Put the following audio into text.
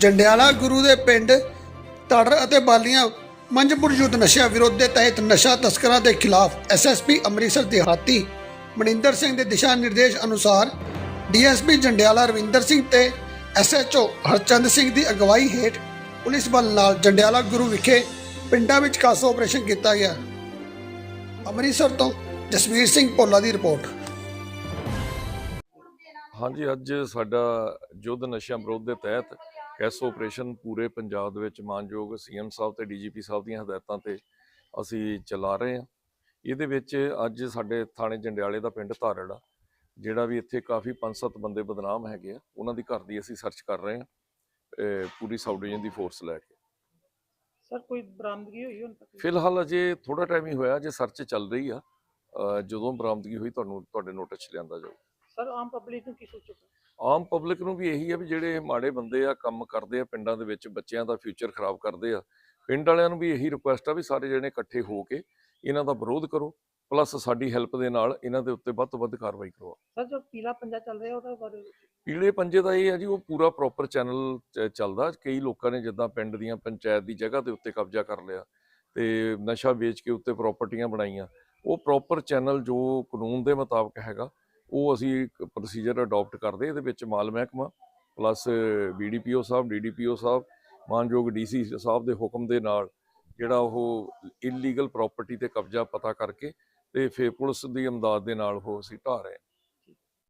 ਜੰਡਿਆਲਾ ਗੁਰੂ ਦੇ ਪਿੰਡ ਤੜਰ ਅਤੇ ਬਾਲੀਆਂ ਮੰਜਪੁਰ ਯੁੱਧ ਨਸ਼ਾ ਵਿਰੋਧ ਦੇ ਤਹਿਤ ਨਸ਼ਾ ਤਸਕਰਾਂ ਦੇ ਖਿਲਾਫ ਐਸਐਸਪੀ ਅੰਮ੍ਰਿਤਸਰ ਦਿਹਾਤੀ ਮਨਿੰਦਰ ਸਿੰਘ ਦੇ ਦਿਸ਼ਾ ਨਿਰਦੇਸ਼ ਅਨੁਸਾਰ ਡੀਐਸਪੀ ਜੰਡਿਆਲਾ ਰਵਿੰਦਰ ਸਿੰਘ ਤੇ ਐਸਐਚਓ ਹਰਚੰਦ ਸਿੰਘ ਦੀ ਅਗਵਾਈ ਹੇਠ ਪੁਲਿਸ ਬਲ ਨਾਲ ਜੰਡਿਆਲਾ ਗੁਰੂ ਵਿਖੇ ਪਿੰਡਾਂ ਵਿੱਚ ਕਾਸੋ ਆਪਰੇਸ਼ਨ ਕੀਤਾ ਗਿਆ। ਅੰਮ੍ਰਿਤਸਰ ਤੋਂ ਜਸਵੀਰ ਸਿੰਘ ਭੋਲਾ ਦੀ ਰਿਪੋਰਟ। ਹਾਂਜੀ, ਅੱਜ ਸਾਡਾ ਯੁੱਧ ਨਸ਼ਿਆਂ ਵਿਰੋਧ ਦੇ ਤਹਿਤ ਕੈਸ ਆਪਰੇਸ਼ਨ ਪੂਰੇ ਪੰਜਾਬ ਦੇ ਵਿੱਚ ਮਾਨਯੋਗ ਸੀਐਮ ਸਾਹਿਬ ਤੇ ਡੀਜੀਪੀ ਸਾਹਿਬ ਦੀਆਂ ਹਦਾਇਤਾਂ ਤੇ ਅਸੀਂ ਚਲਾ ਰਹੇ ਹਾਂ। ਇਹਦੇ ਵਿੱਚ ਅੱਜ ਸਾਡੇ ਥਾਣੇ ਜੰਡਿਆਲੇ ਦਾ ਪਿੰਡ ਧਾਰੜ ਆ ਜਿਹੜਾ ਵੀ ਇੱਥੇ ਕਾਫੀ ਪੰਜ ਸੱਤ ਬੰਦੇ ਬਦਨਾਮ ਹੈਗੇ ਆ ਉਹਨਾਂ ਦੀ ਘਰ ਦੀ ਅਸੀਂ ਸਰਚ ਕਰ ਰਹੇ ਹਾਂ ਪੂਰੀ ਸਾਊਥ ਡਿਵੀਜ਼ਨ ਦੀ ਫੋਰਸ ਲੈ ਕੇ। ਸਰ ਕੋਈ ਬਰਾਮਦਗੀ ਹੋਈ ਹੁਣ ਤੱਕ? ਫਿਲਹਾਲ ਅਜੇ ਥੋੜਾ ਟਾਈਮ ਹੀ ਹੋਇਆ ਜੇ ਸਰਚ ਚੱਲ ਰਹੀ ਆ। ਜਦੋਂ ਬਰਾਮਦਗੀ ਹੋਈ ਤੁਹਾਨੂੰ ਤੁਹਾਡੇ ਨੋਟਿਸ ਲਿਆਂਦਾ ਜਾਊ। ਸਰ ਆਮ ਪਬਲਿਕ ਨੂੰ ਕੀ ਸੋਚੋ ਆਮ ਪਬਲਿਕ ਨੂੰ ਵੀ ਇਹੀ ਆ ਵੀ ਜਿਹੜੇ ਮਾੜੇ ਬੰਦੇ ਆ ਕੰਮ ਕਰਦੇ ਆ ਪਿੰਡਾਂ ਦੇ ਵਿੱਚ ਬੱਚਿਆਂ ਦਾ ਫਿਊਚਰ ਖਰਾਬ ਕਰਦੇ ਆ ਪਿੰਡ ਵਾਲਿਆਂ ਨੂੰ ਵੀ ਇਹੀ ਰਿਕੁਐਸਟ ਆ ਵੀ ਸਾਰੇ ਜਣੇ ਇਕੱਠੇ ਹੋ ਕੇ ਇਹਨਾਂ ਦਾ ਵਿਰੋਧ ਕਰੋ ਪਲੱਸ ਸਾਡੀ ਹੈਲਪ ਦੇ ਨਾਲ ਇਹਨਾਂ ਦੇ ਉੱਤੇ ਵੱਧ ਤੋਂ ਵੱਧ ਕਾਰਵਾਈ ਕਰਵਾਓ ਸਰ ਜੋ ਪੀਲਾ ਪੰਜਾ ਚੱਲ ਰਿਹਾ ਉਹਦਾ ਬਾਰੇ ਪੀਲੇ ਪੰਜੇ ਦਾ ਇਹ ਆ ਜੀ ਉਹ ਪੂਰਾ ਪ੍ਰੋਪਰ ਚੈਨਲ ਚੱਲਦਾ। ਕਈ ਲੋਕਾਂ ਨੇ ਜਿੱਦਾਂ ਪਿੰਡ ਦੀਆਂ ਪੰਚਾਇਤ ਦੀ ਜਗ੍ਹਾ ਦੇ ਉੱਤੇ ਕਬਜ਼ਾ ਕਰ ਲਿਆ ਤੇ ਨਸ਼ਾ ਵੇਚ ਕੇ ਉੱਤੇ ਪ੍ਰਾਪਰਟੀਆਂ ਬਣਾਈਆਂ। ਉਹ ਪ੍ਰੋਪਰ ਚੈਨਲ ਜੋ ਕਾਨੂੰਨ ਦੇ ਮੁਤਾਬਕ ਹੈਗਾ ਉਹ ਅਸੀਂ ਇੱਕ ਪ੍ਰੋਸੀਜਰ ਅਡਾਪਟ ਕਰਦੇ, ਇਹਦੇ ਵਿੱਚ ਮਾਲ ਮਹਿਕਮਾ ਪਲੱਸ ਬੀਡੀਪੀਓ ਸਾਹਿਬ ਡੀਡੀਪੀਓ ਸਾਹਿਬ, ਮਾਨਯੋਗ ਡੀਸੀ ਸਾਹਿਬ ਦੇ ਹੁਕਮ ਦੇ ਨਾਲ ਜਿਹੜਾ ਉਹ ਇਲੀਗਲ ਪ੍ਰਾਪਰਟੀ ਤੇ ਕਬਜ਼ਾ ਪਤਾ ਕਰਕੇ ਤੇ ਫਿਰ ਪੁਲਿਸ ਦੀ ਇਮਦਾਦ ਦੇ ਨਾਲ ਉਹ ਅਸੀਂ ਢਾਹ ਰਹੇ ਹਾਂ।